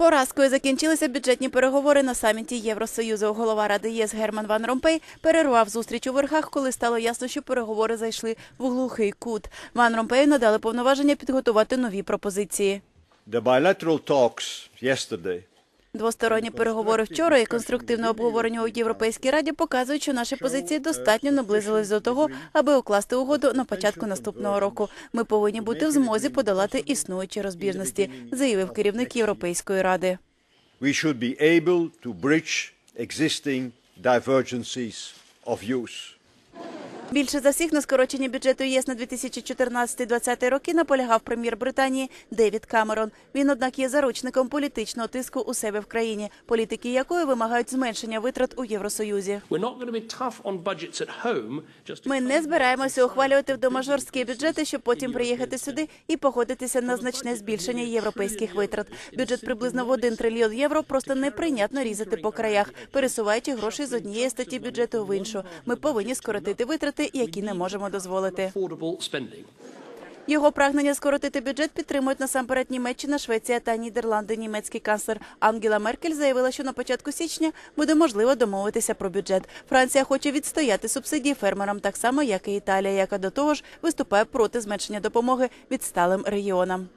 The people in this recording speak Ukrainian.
Поразкою закінчилися бюджетні переговори на саміті Євросоюзу. Голова ради ЄС Герман Ван Ромпей перервав зустріч у верхах, коли стало ясно, що переговори зайшли в глухий кут. Ван Ромпею надали повноваження підготувати нові пропозиції. The bilateral talks yesterday Двосторонні переговори вчора і конструктивне обговорення у Європейській раді показують, що наші позиції достатньо наблизились до того, аби укласти угоду на початку наступного року. Ми повинні бути в змозі подолати існуючі розбіжності, заявив керівник Європейської ради. existing divergences of views. Більше за всіх на скороченні бюджету ЄС на 2014-2020 роки наполягав прем'єр Британії Девід Камерон. Він, однак, є заручником політичного тиску у себе в країні, політики якої вимагають зменшення витрат у Євросоюзі. Ми не збираємося ухвалювати вдома жорсткі бюджети, щоб потім приїхати сюди і погодитися на значне збільшення європейських витрат. Бюджет приблизно в 1 трильйон євро просто неприйнятно різати по краях, пересуваючи гроші з однієї статті бюджету в іншу. Ми повинні скоротити витрати, які не можемо дозволити. Його прагнення скоротити бюджет підтримують насамперед Німеччина, Швеція та Нідерланди. Німецький канцлер Ангела Меркель заявила, що на початку січня буде можливо домовитися про бюджет. Франція хоче відстояти субсидії фермерам, так само як і Італія, яка до того ж виступає проти зменшення допомоги відсталим регіонам.